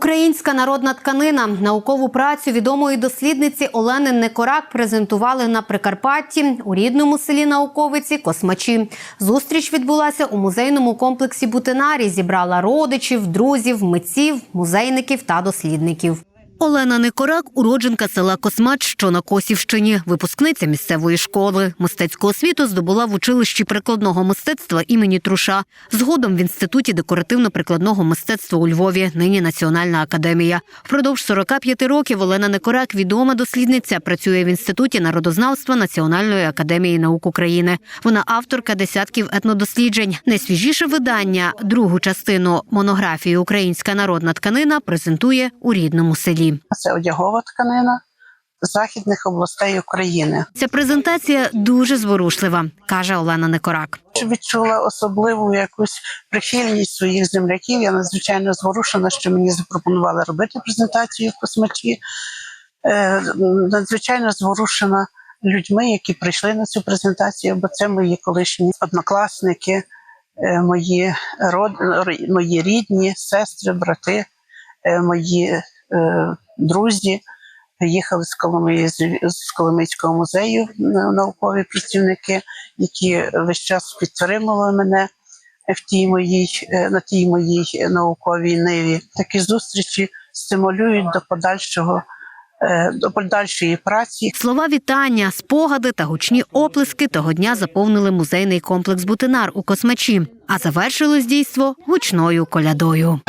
Українська народна тканина наукову працю відомої дослідниці Олени Некорак презентували на Прикарпатті у рідному селі Науковиці Космачі. Зустріч відбулася у музейному комплексі Бутинарі. Зібрала родичів, друзів, митців, музейників та дослідників. Олена Некорак – уродженка села Космач, що на Косівщині, випускниця місцевої школи. Мистецьку освіту здобула в училищі прикладного мистецтва імені Труша. Згодом в інституті декоративно-прикладного мистецтва у Львові, нині Національна академія. Впродовж 45 років Олена Некорак, відома дослідниця, працює в інституті народознавства Національної академії наук України. Вона авторка десятків етнодосліджень. Найсвіжіше видання, другу частину монографії Українська народна тканина презентує у рідному селі. Це одягова тканина західних областей України. Ця презентація дуже зворушлива, каже Олена Некорак. Відчула особливу якусь прихильність своїх земляків. Я надзвичайно зворушена, що мені запропонували робити презентацію в космачі. Е, надзвичайно зворушена людьми, які прийшли на цю презентацію, бо це мої колишні однокласники, е, мої, род, мої рідні, сестри, брати, е, мої друзі. Приїхали з з- Коломийського музею на- наукові працівники, які весь час підтримували мене в тій моїй е, на тій моїй науковій ниві. Такі зустрічі стимулюють до подальшого е, до подальшої праці. Слова вітання, спогади та гучні оплески того дня заповнили музейний комплекс Бутинар у Космачі. А завершилось дійство гучною колядою.